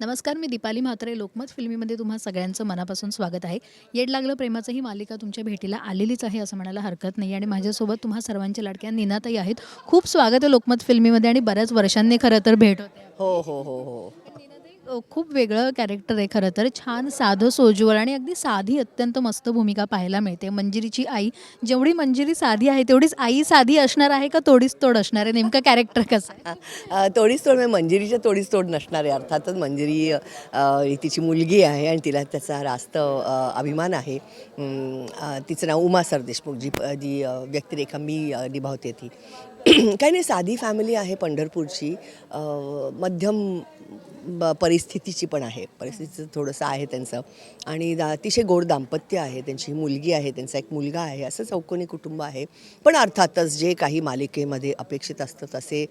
नमस्कार मी दीपाली म्हात्रे लोकमत फिल्मीमध्ये तुम्हा सगळ्यांचं मनापासून स्वागत आहे. येड लागलं प्रेमाचं ही मालिका तुमच्या भेटीला आलेलीच आहे असं म्हणायला हरकत नाही आणि माझ्यासोबत तुम्हा सर्वांच्या लाडक्या निनाताई आहेत. खूप स्वागत आहे लोकमत फिल्मीमध्ये आणि बऱ्याच वर्षांनी खरं तर भेट होते. हो हो हो हो. खूप वेगळं कॅरेक्टर आहे खरं तर. छान साधं सोज्वळ आणि अगदी साधी अत्यंत मस्त भूमिका पाहायला मिळते. मंजिरीची आई जेवढी मंजिरी साधी आहे तेवढीच आई साधी असणार आहे का तोडीच तोड असणार आहे? नेमकं कॅरेक्टर कसं आहे? तोडीस तोड म्हणजे मंजिरीच्या तोडीस तोड नसणार आहे अर्थातच मंजिरी तिची मुलगी आहे आणि तिला त्याचा रास्त अभिमान आहे. तिचं नाव उमा सरदेशमुख जी जी व्यक्तिरेखा मी निभावते ती. काही नाही साधी फॅमिली आहे पंढरपूरची. मध्यम ब- परिस्थितीची पण आहे. परिस्थितीचं थोडंसं आहे त्यांचं. आणि अतिशय गोड दाम्पत्य आहे त्यांची. मुलगी आहे त्यांचा एक मुलगा आहे. असं चौकोनी कुटुंब आहे. पण अर्थातच जे काही मालिकेमध्ये अपेक्षित असतं तसे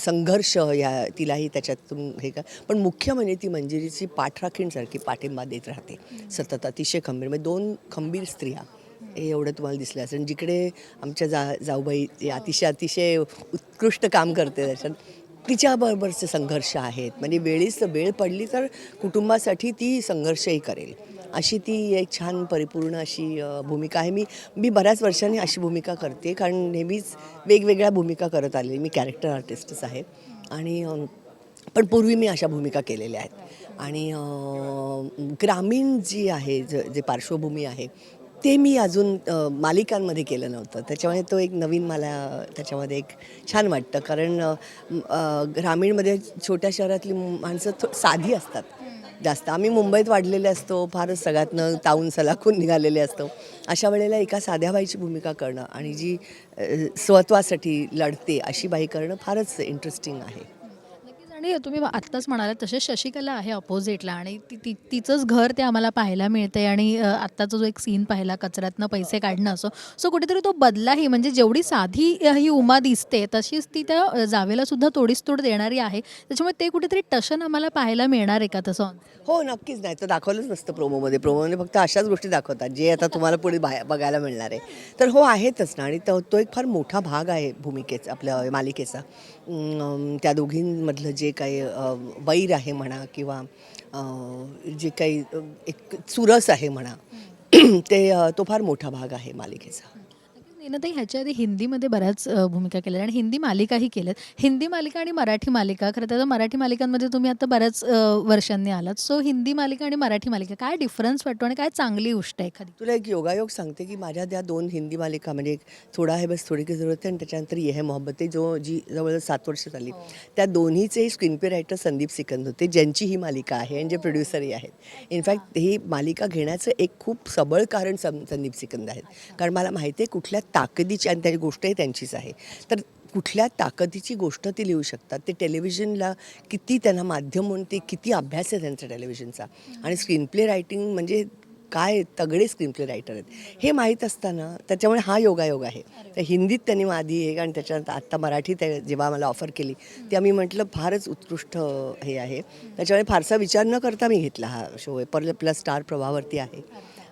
संघर्ष या तिलाही त्याच्यातून हे का पण मुख्य म्हणजे ती मंजिरीची पाठराखीणसारखी पाठिंबा देत राहते. सतत अतिशय खंबीर. म्हणजे दोन खंबीर स्त्रिया. हे एवढं तुम्हाला दिसलं असेल. जिकडे आमच्या जा जाऊबाई अतिशय अतिशय उत्कृष्ट काम करते त्याच्यात. तिच्याबरोबरचे संघर्ष आहेत. म्हणजे वेळीच वेळ पडली तर कुटुंबासाठी ती संघर्षही करेल. अशी ती एक छान परिपूर्ण अशी भूमिका आहे. मी मी बऱ्याच वर्षांनी अशी भूमिका करते. कारण नेहमीच वेगवेगळ्या भूमिका करत आले मी कॅरेक्टर आर्टिस्टच आहे आणि पण पूर्वी मी अशा भूमिका केलेल्या आहेत. आणि ग्रामीण जी आहे ज जे पार्श्वभूमी आहे ते मी अजून मालिकांमध्ये केलं नव्हतं. त्याच्यामुळे तो एक नवीन मला त्याच्यामध्ये एक छान वाटतं. कारण ग्रामीणमध्ये छोट्या शहरातली माणसं थो साधी असतात. जास्त. आम्ही मुंबईत वाढलेले असतो. फारच सगळ्यातनं ताऊन सलाखून निघालेले असतो. अशा वेळेला एका साध्या बाईची भूमिका करणं आणि जी स्वत्वासाठी लढते अशी बाई करणं फारच इंटरेस्टिंग आहे. आणि तुम्ही आत्ताच म्हणालात तसे शशिकला आहे अपोजिटला आणि ती ती तिचंच घर ते आम्हाला पाहायला मिळते आणि अ, आत्ताचा जो एक सीन पाहिला कचऱ्यातनं पैसे काढणं असो सो कुठेतरी तो बदलाही म्हणजे जेवढी साधी अ, ही उमा दिसते तशीच ती त्या अ, जावेला सुद्धा तोडीस तोड देणारी आहे. त्याच्यामुळे ते कुठेतरी टशन आम्हाला पाहायला मिळणार आहे का तसं? हो नक्कीच नाही. तर दाखवलंच नसतं प्रोमोमध्ये प्रोमोमध्ये फक्त अशाच गोष्टी दाखवतात जे आता तुम्हाला पुढे बाहेर बघायला मिळणार आहे. तर हो आहेतच ना. आणि तो तो एक फार मोठा भाग आहे भूमिकेचा आपल्या मालिकेचा. त्या दोघींमधलं जे काही वैर आहे म्हणा किंवा जे काही एक चुरस आहे म्हणा ते तो फार मोठा भाग आहे मालिकेचा. नेनताई ह्याच्या आधी हिंदीमध्ये बऱ्याच अ, भूमिका केल्या आणि हिंदी मालिकाही केल्यात. हिंदी मालिका आणि मराठी मालिका खरं तर मराठी मालिकांमध्ये तुम्ही आता बऱ्याच अ, वर्षांनी आलात. सो हिंदी मालिका आणि मराठी मालिका काय डिफरन्स वाटतो आणि काय चांगली गोष्ट आहे एखादी? तुला एक योगायोग सांगते की माझ्या त्या दोन हिंदी मालिका म्हणजे एक थोडा आहे बस थोडी की जरूरत आहे आणि त्याच्यानंतर ये है मोहब्बत जो जी जवळजवळ सात वर्ष झाली. त्या दोन्हीचे screenplay writer Sandeep Sikand होते ज्यांची ही मालिका आहे आणि जे प्रोड्युसरही आहेत. इनफॅक्ट ही मालिका घेण्याचं एक खूप सबळ कारण सं संदीप सिकंद आहेत. कारण मला माहिती आहे कुठल्या ताकदीची आणि त्याची गोष्टही त्यांचीच आहे. तर कुठल्या ताकदीची गोष्ट ती लिहू शकतात? ते टेलिव्हिजनला किती त्यांना माध्यम म्हणून ते किती अभ्यास आहे त्यांचा टेलिव्हिजनचा? आणि स्क्रीन प्ले रायटिंग म्हणजे काय तगडे स्क्रीन प्ले रायटर आहेत? हे माहीत असताना त्याच्यामुळे हा योगायोग आहे. तर हिंदीत त्यांनी आधी एक आणि त्याच्यानंतर आत्ता मराठीत आहे, जेव्हा मला ऑफर केली ते आम्ही म्हटलं फारच उत्कृष्ट हे आहे. त्याच्यामुळे फारसा विचार न करता मी घेतला हा शो आहे. पर प्लस स्टार प्रवाहावरती आहे.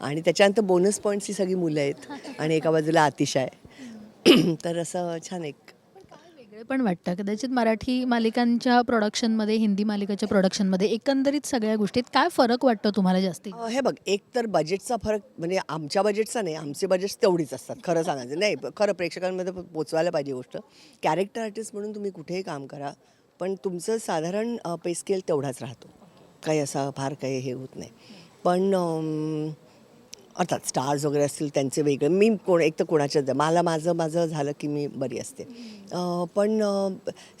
आणि त्याच्यानंतर बोनस पॉईंट्सची सगळी मुलं आहेत. आणि एका बाजूला अतिशय तर असं छान एक. वेगळे पण वाटतं. कदाचित मराठी मालिकांच्या प्रोडक्शनमध्ये हिंदी मालिकाच्या प्रोडक्शनमध्ये एकंदरीत सगळ्या गोष्टीत काय फरक वाटतो तुम्हाला जास्ती? हे बघ एक तर बजेटचा फरक म्हणजे आमच्या बजेटचा नाही आमचे बजेट्स तेवढीच असतात. खरं सांगायचं नाही खरं प्रेक्षकांमध्ये पोचवायला पाहिजे गोष्ट. कॅरेक्टर आर्टिस्ट म्हणून तुम्ही कुठेही काम करा पण तुमचं साधारण पे स्केल तेवढाच राहतो. काही असा फार काही हे होत नाही. पण अर्थात स्टार्स वगैरे असतील त्यांचे वेगळे. मी कोण एक तर कोणाच्या मला माझं माझं झालं की मी बरी असते. पण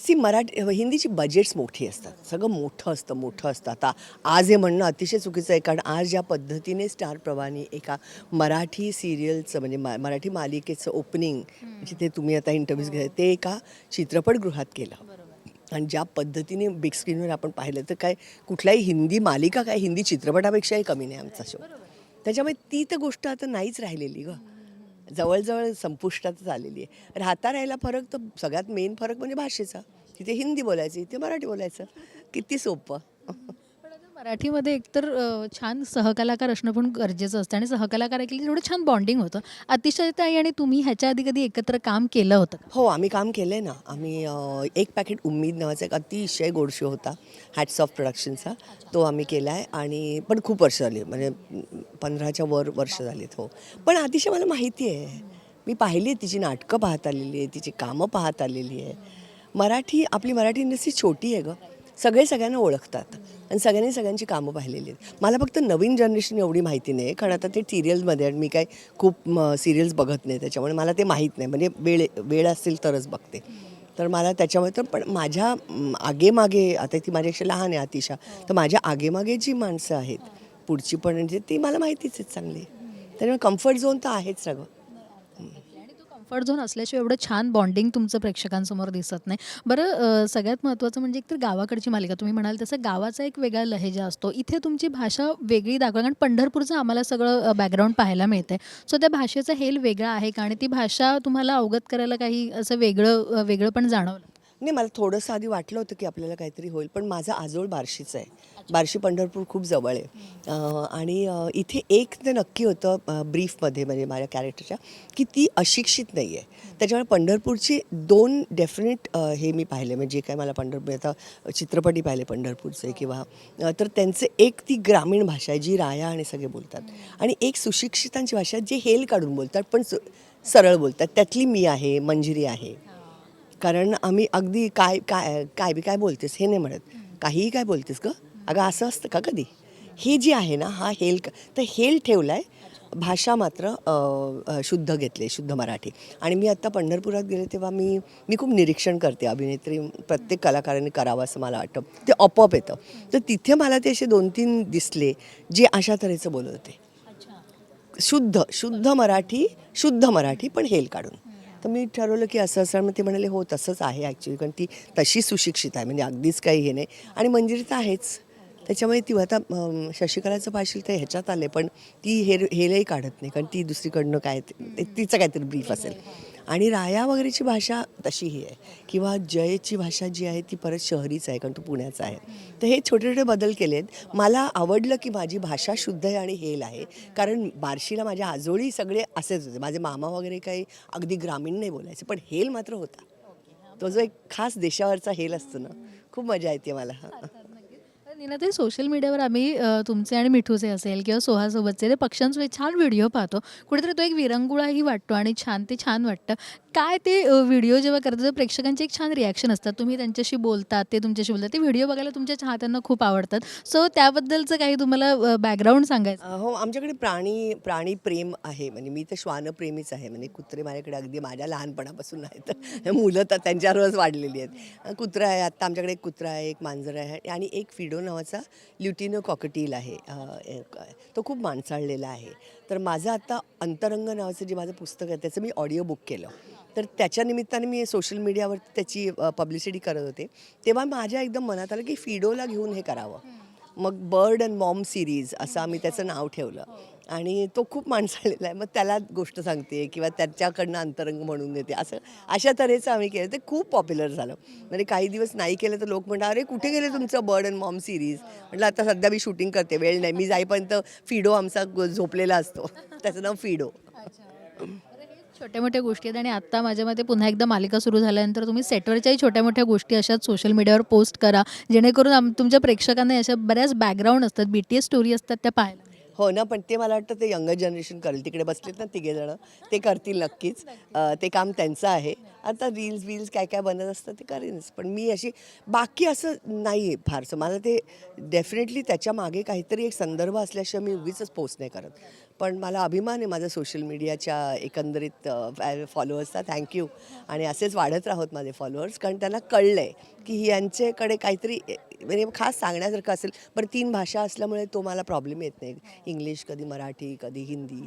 सी मराठी हिंदीची बजेट्स मोठी असतात. सगळं मोठं असतं मोठं असतं. आता आज हे म्हणणं अतिशय चुकीचं आहे कारण आज ज्या पद्धतीने स्टार प्रवाहाने एका मराठी सिरियलचं म्हणजे मा मराठी मालिकेचं ओपनिंग जिथे तुम्ही आता इंटरव्ह्यूज घ्या ते एका चित्रपटगृहात केलं. आणि ज्या पद्धतीने बिग स्क्रीनवर आपण पाहिलं तर काय कुठल्याही हिंदी मालिका काय हिंदी चित्रपटापेक्षाही कमी नाही आमचा शो त्याच्यामुळे ती तर गोष्ट आता नाहीच राहिलेली ग. जवळजवळ संपुष्टातच आलेली आहे. राहता राहायला फरक तर सगळ्यात मेन फरक म्हणजे भाषेचा. तिथे हिंदी बोलायचं इथे मराठी बोलायचं. किती सोपं. मराठीमध्ये एकतर छान सहकलाकार असणं पण गरजेचं असतं. आणि सहकलाकार ऐकली थोडं छान बॉन्डिंग होतं. अतिशयताई आणि तुम्ही ह्याच्या आधी कधी एकत्र काम केलं होतं? हो आम्ही काम केलं आहे ना. आम्ही एक पॅकेट उम्मीद नावाचा एक अतिशय गोड शो होता हॅट्स ऑफ प्रोडक्शनचा तो आम्ही केला आहे आणि पण खूप वर्ष झाली. म्हणजे पंधराच्या वर वर्ष झालीत हो. पण अतिशय मला माहिती आहे मी पाहिली आहे तिची नाटकं पाहत आलेली आहे तिची कामं पाहत आलेली आहे. मराठी आपली मराठी इंडस्ट्री छोटी आहे गं. सगळे सगळ्यांना ओळखतात आणि सगळ्यांनी सगळ्यांची कामं पाहिलेली आहेत. मला फक्त नवीन जनरेशन एवढी माहिती नाही कारण आता ते सिरियल्समध्ये आणि मी काय खूप सिरियल्स बघत नाही त्याच्यामुळे मला ते माहीत नाही. म्हणजे वेळ वेळ असेल तरच बघते. तर मला त्याच्यामुळे तर पण माझ्या आगेमागे आता ती माझ्यापेक्षा लहान आहे अतिशा तर माझ्या आगेमागे जी माणसं आहेत. पुढची पण म्हणजे ती मला माहितीच आहे चांगली. त्याच्यामुळे कम्फर्ट झोन तर आहेच सगळं. आणि तो कम्फर्ट झोन असल्याशिवाय एवढं छान बॉन्डिंग तुमचं प्रेक्षकांसमोर दिसत नाही. बरं सगळ्यात महत्त्वाचं म्हणजे एकतर गावाकडची मालिका. तुम्ही म्हणाल तसं गावाचा एक वेगळा लहेजा असतो. इथे तुमची भाषा वेगळी दाखवा. कारण पंढरपूरचं आम्हाला सगळं बॅकग्राऊंड पाहायला मिळतंय. सो त्या भाषेचा हेल वेगळा आहे का? आणि ती भाषा तुम्हाला अवगत करायला काही असं वेगळं वेगळं पण जाणवलं? नाही मला थोडंसं आधी वाटलं होतं की आपल्याला काहीतरी होईल पण माझा आजोळ बार्शीचं आहे. बार्शी पंढरपूर खूप जवळ आहे. आणि इथे एक ते नक्की होतं ब्रीफमध्ये म्हणजे माझ्या कॅरेक्टरच्या की ती अशिक्षित नाही आहे त्याच्यामुळे पंढरपूरची दोन डेफिनेट हे मी पाहिले म्हणजे जे काय मला पंढरपूर आता चित्रपटी पाहिले पंढरपूरचे किंवा तर त्यांचे एक ती ग्रामीण भाषा आहे जी राया आणि सगळे बोलतात. आणि एक सुशिक्षितांची भाषा जे हेल काढून बोलतात पण सरळ बोलतात. त्यातली मी आहे मंजिरी आहे. कारण आम्ही अगदी काय काय काय बी काय बोलतेस हे नाही म्हणत. काहीही काय बोलतेस ग. अगं असं असतं का कधी? हे जी आहे ना हा हेल क- तर हेल ठेवला आहे भाषा मात्र शुद्ध घेतली शुद्ध मराठी. आणि मी आत्ता पंढरपुरात गेले तेव्हा मी मी खूप निरीक्षण करते अभिनेत्री प्रत्येक कलाकारांनी करावं असं मला वाटतं. ते आपोआप येतं. तर तिथे मला ते असे दोन तीन दिसले जे अशा तऱ्हेचं बोलत होते. शुद्ध शुद्ध मराठी शुद्ध मराठी पण हेल काढून. तर मी ठरवलं की असं असं मग ते म्हणाले हो तसंच आहे ॲक्च्युली कारण ती तशी सुशिक्षित आहे म्हणजे अगदीच काही हे नाही. आणि मंजिरी तर आहेच. त्याच्यामुळे ती आता शशिकलाचं पाहशील तर ह्याच्यात आले पण ती हेर हेलही काढत नाही कारण ती दुसरीकडनं काय तिचं काहीतरी ब्रीफ असेल. आणि राया वगैरेची भाषा तशी ही आहे. किंवा जयची भाषा जी आहे ती परत शहरीच आहे कारण तो पुण्याचा आहे. तर हे छोटे छोटे बदल केले आहेत मला आवडलं की माझी भाषा शुद्ध आहे आणि हेल आहे. कारण बार्शीला माझ्या आजोळी सगळे असेच होते. माझे मामा वगैरे काही अगदी ग्रामीण नाही बोलायचे पण हेल मात्र होता. तो जो एक खास देशावरचा हेल असतो ना खूप मजा येते मला. निनाताई सोशल मीडियावर आम्ही अ, तुमचे आणि मिठूचे असेल किंवा सोहासोबतचे ते पक्ष्यांचे छान व्हिडिओ पाहतो. कुठेतरी तो एक विरंगुळाही वाटतो आणि छान ते छान वाटतं. काय ते व्हिडिओ जेव्हा करतात तेव्हा प्रेक्षकांचे एक छान रिॲक्शन असतात. तुम्ही त्यांच्याशी बोलतात ते तुमच्याशी बोलतात. ते व्हिडिओ बघायला तुमच्या चाहत्यांना खूप आवडतात. सो त्याबद्दलचं काही तुम्हाला बॅकग्राऊंड सांगायचं? अ, हो आमच्याकडे प्राणी प्राणी प्रेम आहे. म्हणजे मी तर श्वानप्रेमीच आहे. म्हणजे कुत्रे माझ्याकडे अगदी माझ्या लहानपणापासून आहेत मुलं तर त्यांच्यावरच वाढलेली आहेत. अ, कुत्रा आहे. आत्ता आमच्याकडे एक कुत्रा आहे एक मांजर आहे. आणि एक फिडो नावाचा ल्युटिनो कॉकटील आहे. तो खूप माणसाळलेला आहे. तर माझं आता अंतरंग नावाचं जे माझं पुस्तक आहे त्याचं मी ऑडिओ बुक केलं. तर त्याच्या निमित्ताने मी सोशल मीडियावर त्याची पब्लिसिटी करत होते. तेव्हा माझ्या एकदम मनात आलं की फिडोला घेऊन हे करावं. मग बर्ड अँड मॉम सिरीज असं आम्ही त्याचं नाव ठेवलं. आणि तो खूप माणसाळलेला आहे. मग त्याला गोष्ट सांगते किंवा त्याच्याकडनं अंतरंग म्हणून देते. असं अशा तऱ्हेचं आम्ही केलं. ते खूप पॉप्युलर झालं. म्हणजे काही दिवस नाही केलं तर लोक म्हणतात अरे कुठे गेले तुमचं बर्ड अँड मॉम सिरीज? म्हटलं आता सध्या मी शूटिंग करते. वेळ नाही. मी जाईपर्यंत फिडो आमचा झोपलेला असतो. त्याचं नाव फिडो. छोट्या मोठ्या गोष्टी आहेत आणि आत्ता माझ्या मते पुन्हा एकदा मालिका सुरू झाल्यानंतर तुम्ही सेटवरच्याही छोट्या मोठ्या गोष्टी अशाच सोशल मीडियावर पोस्ट करा. जेणेकरून आम तुमच्या प्रेक्षकांना अशा बऱ्याच बॅकग्राऊंड असतात. बी टी एस स्टोरी असतात त्या पाहायला. हो ना पण ते मला वाटतं ते यंगर जनरेशन करेल. तिकडे बसलेत ना तिघे जण. ते करतील नक्कीच. ते काम त्यांचं आहे. आता रील्स वील्स काय काय बनत असतं ते करेनच. पण मी अशी बाकी असं नाही आहे फारसं. मला ते डेफिनेटली त्याच्यामागे काहीतरी एक संदर्भ असल्याशिवाय मी उगीच पोस्ट नाही करत. पण मला अभिमान आहे माझा सोशल मीडियाच्या एकंदरीत फॉलोअर्सचा थँक्यू आणि असेच वाढत राहोत माझे फॉलोअर्स कारण त्यांना कळलं आहे की यांच्याकडे काहीतरी म्हणजे खास सांगण्यासारखं असेल पण तीन भाषा असल्यामुळे तो मला प्रॉब्लेम येत नाही. इंग्लिश कधी मराठी कधी हिंदी.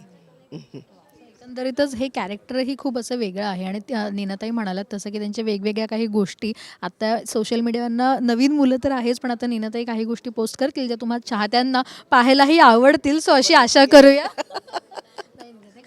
एकंदरीतच हे कॅरेक्टरही खूप असं वेगळं आहे. आणि त्या नीनाताई म्हणालात तसं की त्यांच्या वेगवेगळ्या काही गोष्टी आता सोशल मीडियावरनं नवीन मुलं तर आहेच पण आता नीनाताई काही गोष्टी पोस्ट करतील ज्या तुम्हाला चाहत्यांना पाहायलाही आवडतील. सो अशी आशा करूया.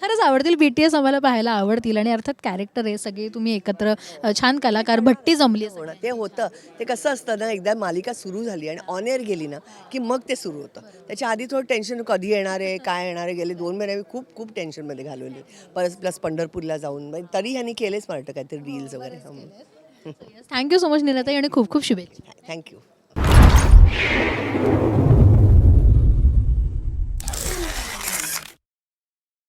खरंच आवडतील बी टी एस आम्हाला पाहायला आवडतील आणि अर्थात कॅरेक्टर आहे सगळे तुम्ही एकत्र अ, छान कलाकार भट्टी जमली आहे होणं ते होतं. ते कसं असतं ना एकदा मालिका सुरू झाली आणि ऑन एअर गेली ना की मग ते सुरू होतं. त्याच्या आधी थोडं टेन्शन कधी येणार आहे काय येणार आहे गेले दोन महिने मी खूप खूप टेन्शनमध्ये घालवली. परत प्लस पंढरपूरला जाऊन म्हणजे तरी ह्यांनी केलेच मला वाटतं काहीतरी रील्स वगैरे. थँक्यू सो मच निलताई आणि खूप खूप शुभेच्छा. थँक्यू